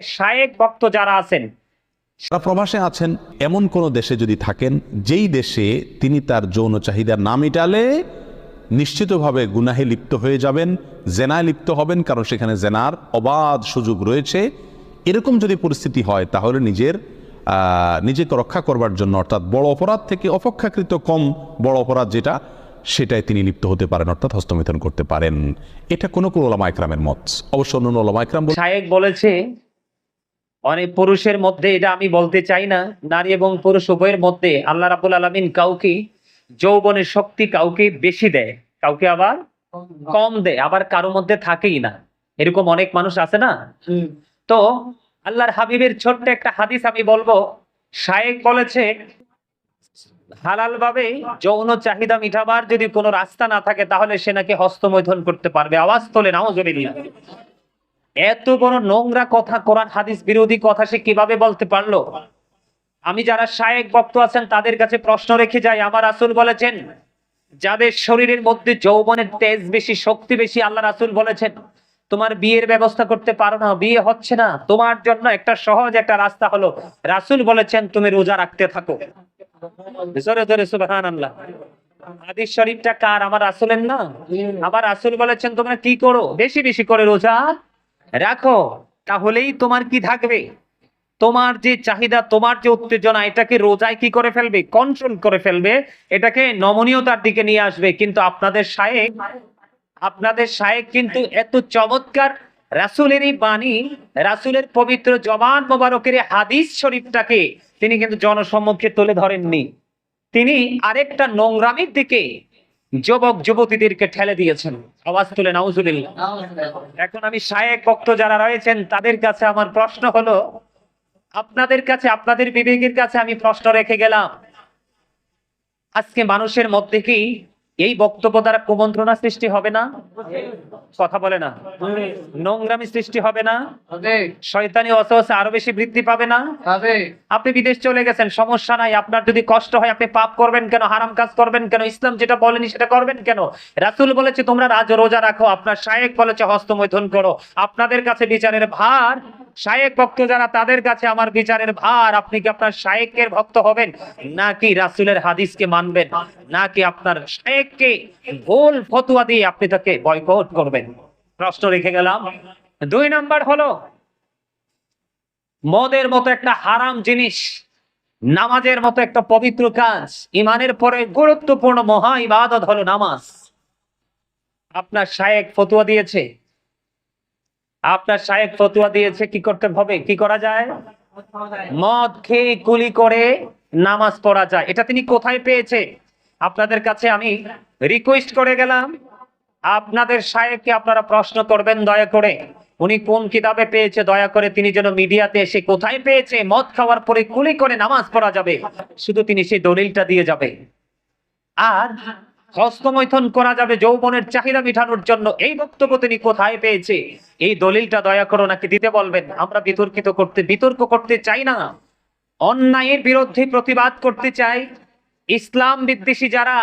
শায়েক ভক্ত যারা আছেন। তারা প্রবাসে আছেন এমন কোন দেশে যদি থাকেন যেই দেশে তিনি তার যৌন চাহিদা না মিটালে নিশ্চিতভাবে গুনাহে লিপ্ত হয়ে যাবেন জেনায় লিপ্ত হবেন কারণ সেখানে জেনার অবাধ সুযোগ রয়েছে। এরকম যদি পরিস্থিতি হয় তাহলে নিজের আহ, নিজেকে রক্ষা করবার জন্য অর্থাৎ বড় অপরাধ থেকে অপেক্ষাকৃত কম বড় অপরাধ যেটা সেটাই তিনি লিপ্ত হতে পারেন অর্থাৎ হস্তমিথন করতে পারেন। এটা কোনো কোনো ওলামা একরামের মত। অবশ্য অন্য ওলামা একরাম বলেছে অনেক পুরুষের মধ্যে এটা আমি বলতে চাই না নারী এবং পুরুষ উভয়ের মধ্যে আল্লাহ রাবুল আলমিন কাউকে যৌবনের শক্তি কাউকে বেশি দেয় কাউকে আবার কম দেয় আবার কারও মধ্যে থাকেই না। এরকম অনেক মানুষ আছে না? তো আল্লাহর হাবিবের ছোট্ট একটা হাদিস আমি বলব শায়েক বলেছে হালাল ভাবে যৌন চাহিদা মিটাবার যদি কোনো রাস্তা না থাকে তাহলে সে নাকি হস্তমৈথন করতে পারবে আওয়াজ তোলে নাও এত বড় নোংরা কথা কোরআন, হাদিস বিরোধী কথা সে কীভাবে বলতে পারল? আমি যারা শায়েক ভক্ত আছেন, তাদের কাছে প্রশ্ন রেখে যাই। আমার রাসূল বলেছেন, যাদের শরীরের মধ্যে যৌবনের তেজ বেশি, শক্তি বেশি, আল্লাহ রাসূল বলেছেন, তোমার বিয়ের ব্যবস্থা করতে পারো না, বিয়ে হচ্ছে না। তোমার জন্য একটা সহজ একটা রাস্তা হলো। রাসূল বলেছেন, তুমি রোজা রাখতে থাকো। হাদিস শরীফটা কার? আমার রাসূলের না? আমার রাসূল বলেছেন, তোমরা কি করো? বেশি বেশি করে রোজা রাখো, তাহলেই তোমার কি থাকবে? তোমার যে চাহিদা, তোমার যে উত্তেজনা, এটাকে রোজায় কি করে ফেলবে? কন্ট্রোল করে ফেলবে। এটাকে নমনীয়তার দিকে নিয়ে আসবে। কিন্তু আপনাদের শায়েক আপনাদের শায়েক কিন্তু এত চমৎকার রাসূলেরই বাণী, রাসূলের পবিত্র জবান মোবারকের হাদিস শরীফটাকে তিনি কিন্তু জনসম্মুখে তুলে ধরেননি। তিনি আরেকটা নোংরামির দিকে যুবক যুবতীদেরকে ঠেলে দিয়েছেন। আওয়াজ তুলে নাউজুলিল্লাহ এখন আমি শায়েক ভক্ত যারা রয়েছেন তাদের কাছে আমার প্রশ্ন হলো আপনাদের কাছে আপনাদের বিবেকের কাছে আমি প্রশ্ন রেখে গেলাম। আজকে মানুষের মধ্যে কি এই বক্তব্য দ্বারা কুমন্ত্রণা সৃষ্টি হবে না? কথা বলে না। নোংরামি সৃষ্টি হবে না। শয়তানি অসহসে আরও বেশি বৃদ্ধি পাবে না? আপনি বিদেশ চলে গেছেন সমস্যা নাই। আপনার যদি কষ্ট হয় আপনি পাপ করবেন কেন? হারাম কাজ করবেন কেন? ইসলাম যেটা বলেনি সেটা করবেন কেন? রাসূল বলেছে তোমরা রাজ রোজা রাখো। আপনার শায়েক বলেছে হস্তমৈথুন করো। আপনাদের কাছে বিচারের ভার শায়েক ভক্ত যারা, তাদের কাছে আমার বিচারের ভার। আপনি কি আপনার শায়েকের ভক্ত হবেন? নাকি রাসূলের হাদিসকে মানবেন? নাকি আপনার শায়েককে ভুল ফতুয়া দিয়ে আপনি তাকে বয়কট করবেন? প্রশ্ন রেখে গেলাম। দুই নাম্বার হলো, মদের মতো একটা হারাম জিনিস, নামাজের মতো একটা পবিত্র কাজ, ইমানের পরে গুরুত্বপূর্ণ মহা ইবাদত হলো নামাজ। আপনার শায়েক ফতুয়া দিয়েছে। আপনার শায়েক ফতুয়া দিয়েছে, কি করতে হবে? কি করা যায়? মদ খেয়ে কুলি করে নামাজ পড়া যায়। এটা তিনি কোথায় পেয়েছে? আপনাদের কাছে আমি রিকোয়েস্ট করে গেলাম। আপনাদের সাহেবকে আপনারা প্রশ্ন করবেন, দয়া করে। উনি কোন কিতাবে পেয়েছে, দয়া করে তিনি যেন মিডিয়াতে এসে কোথায় পেয়েছে, মদ খাওয়ার পরে কুলি করে নামাজ পড়া যাবে। শুধু তিনি সেই দলিলটা দিয়ে যাবে। আর হস্তমৈথন করা যাবে যৌবনের চাহিদা মেটানোর জন্য। এই বক্তব্য তিনি কোথায় পেয়েছে? এই দলিলটা দয়া করো নাকি দিতে বলবেন। আমরা বিতর্কিত করতে বিতর্ক করতে চাই না। অন্যায়ের বিরুদ্ধে প্রতিবাদ করতে চাই। ইসলাম বিদ্বেষী যারা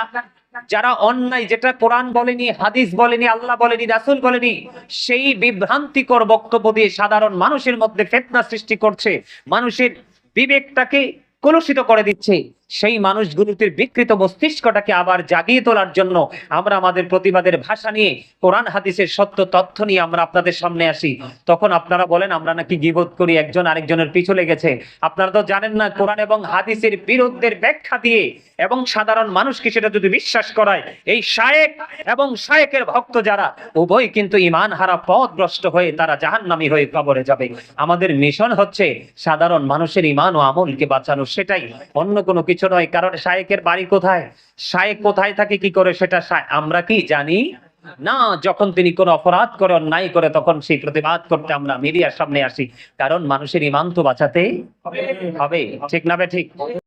যারা অন্যায়, যেটা কোরআন বলেনি, হাদিস বলেনি, আল্লাহ বলেনি, রাসুল বলেনি, সেই বিভ্রান্তিকর বক্তব্য দিয়ে সাধারণ মানুষের মধ্যে ফেতনা সৃষ্টি করছে। মানুষের বিবেকটাকে কলুষিত করে দিচ্ছে। সেই মানুষগুলোতে বিকৃত মস্তিষ্কটাকে আবার জাগিয়ে তোলার জন্য আমরা আমাদের প্রতিবাদের ভাষা নিয়ে, কোরআন, হাদিসের সত্য তথ্য নিয়ে আমরা আপনাদের সামনে আসি। তখন আপনারা বলেন, আমরা নাকি গিবোধ করি, একজন আরেকজনের পিছু লেগেছে। আপনারা তো জানেন না, কোরআন এবং হাদিসের বিরুদ্ধের ব্যাখ্যা দিয়ে এবং সাধারণ মানুষকে সেটা যদি বিশ্বাস করায়, এই শায়েক এবং শায়েকের ভক্ত যারা, উভয় কিন্তু ইমান হারা পথভ্রষ্ট হয়ে তারা জাহান্নামী হয়ে কবরে যাবে। আমাদের মিশন হচ্ছে সাধারণ মানুষের ইমান ও আমলকে বাঁচানো, সেটাই। অন্য কোনো কিছু নয়, কারণ শায়েকের বাড়ি কোথায়? শায়েক কোথায় থাকে, কি করে সেটা আমরা কি জানি না। যখন তিনি কোন অপরাধ করে, অন্যায় করে, তখন সেই প্রতিবাদ করতে আমরা মিডিয়ার সামনে আসি। কারণ মানুষের ইমান তো বাঁচাতে হবে। ঠিক না ঠিক?